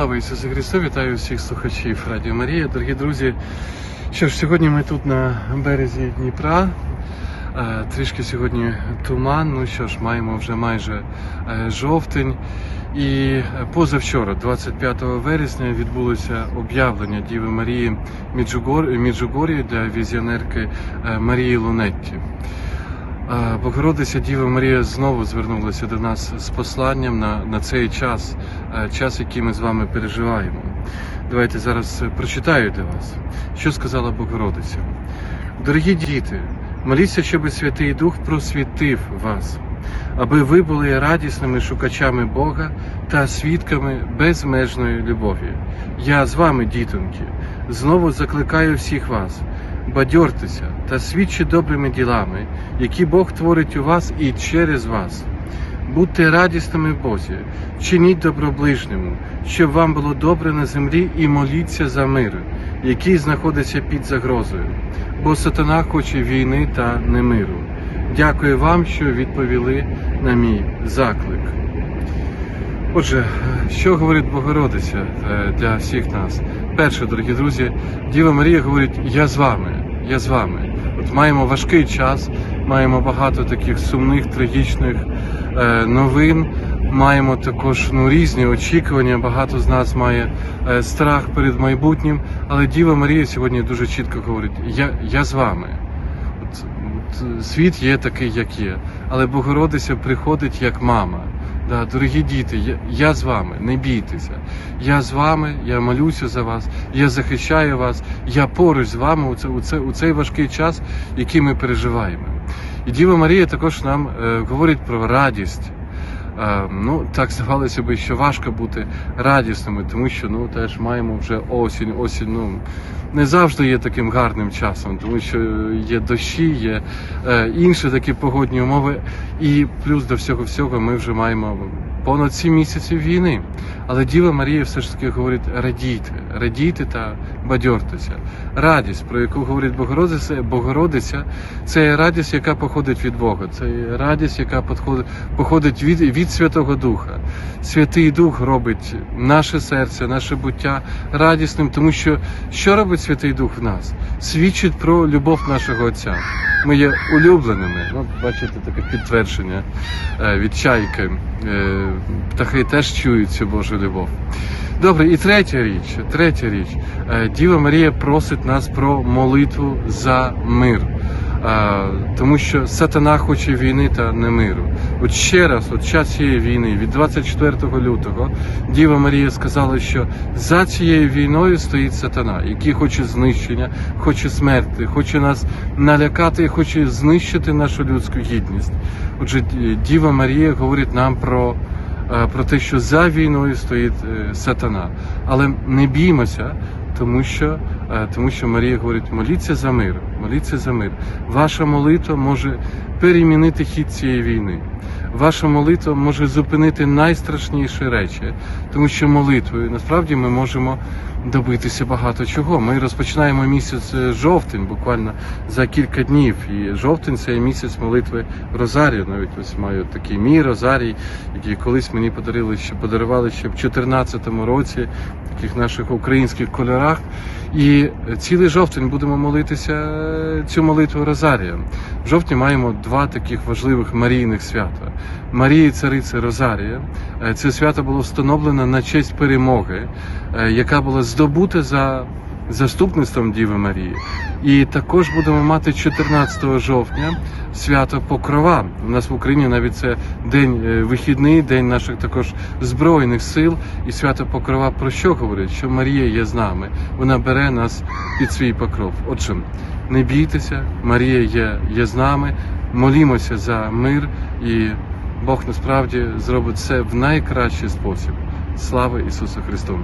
Слава Ісусу Христу! Вітаю всіх слухачів Радіо Марія. Дорогі друзі. Що ж, сьогодні ми тут на березі Дніпра. Е, Трішки сьогодні туман. Ну що ж, маємо вже майже е, жовтень. І позавчора, 25 вересня, відбулося об'явлення Діви Марії Міджугор- для візіонерки е, Марії Лунетті. Богородиця Діва Марія знову звернулася до нас з посланням на, на цей час, е, час, який ми з вами переживаємо. Давайте зараз е, прочитаю для вас, що сказала Богородиця. Дорогі діти, моліться, щоб Святий Дух просвітив вас, аби ви були радісними шукачами Бога та свідками безмежної любові. Я з вами, дітоньки, знову закликаю всіх вас. Бадьортеся та свідчіть добрими ділами, які Бог творить у вас і через вас. Будьте радісними Бозі, чиніть добро ближньому, щоб вам було добре на землі, і моліться за мир, який знаходиться під загрозою, бо сатана хоче війни та немиру. Дякую вам, що відповіли на мій заклик. Отже, що говорить Богородиця е, для всіх нас? Перше, дорогі друзі, Діва Марія говорить: Я з вами, я з вами. От маємо важкий час, маємо багато таких сумних, трагічних е, новин. Маємо також ну, різні очікування. Багато з нас має е, страх перед майбутнім. Але Діва Марія сьогодні дуже чітко говорить: Я, я з вами. От, от, світ є такий, як є, але Богородиця приходить як мама. Да, дорогі діти, я, я з вами, не бійтеся. Я з вами, я молюся за вас, я захищаю вас, я поруч з вами у, це, у, це, у цей важкий час, який ми переживаємо. І Діва Марія також нам е, говорить про радість. Е, ну, так здавалося би, що важко бути радісними, тому що ну теж маємо вже осінь. Осінь ну не завжди є таким гарним часом, тому що є дощі, є е, інші такі погодні умови. І плюс до всього всього ми вже маємо понад сім місяців війни. Але Діва Марія все ж таки говорить: радійте, радійте та бадьортеся. Радість, про яку говорить Богородиця, Богородиця, це радість, яка походить від Бога. Це радість, яка походить, походить від, від Святого Духа. Святий Дух робить наше серце, наше буття радісним, тому що що робить Святий Дух в нас? Свідчить про любов нашого Отця. Ми є улюбленими. Ну, бачите, таке підтвердження е, від чайки. Е, Птахи теж чують цю Божу любов. Добре, і третя річ, третя річ. Е, Діва Марія просить нас про молитву за мир. Тому що сатана хоче війни та не миру. От ще раз, от час цієї війни, від 24 лютого, Діва Марія сказала, що за цією війною стоїть сатана, який хоче знищення, хоче смерти, хоче нас налякати хоче знищити нашу людську гідність. Отже, Діва Марія говорить нам про е, про те, що за війною стоїть е, сатана. Але не біймося, тому що, е, тому що Марія говорить: моліться за мир, моліться за мир. Ваша молитва може перемінити хід цієї війни. Ваша молитва може зупинити найстрашніші речі, тому що молитвою насправді ми можемо добитися багато чого. Ми розпочинаємо місяць жовтень, буквально за кілька днів. І жовтень це місяць молитви Розарію. Навіть ось маю такий мій Розарій, який колись мені подарили, ще подарували ще в 2014 році, в таких наших українських кольорах. І цілий жовтень будемо молитися е, цю молитву Розарія. В жовтні маємо два таких важливих марійних свята. Марії Цариці Розарія. Е, Це свято було встановлено на честь перемоги, е, яка була здобута за заступництвом Діви Марії. І також будемо мати 14 жовтня свято Покрова. У нас в Україні навіть це день е, вихідний, день наших також збройних сил. І свято Покрова про що говорить? Що Марія є з нами, вона бере нас під свій покров. Отже, не бійтеся, Марія є, є з нами. Молімося за мир, і Бог насправді зробить все в найкращий спосіб. Слава Ісусу Христу!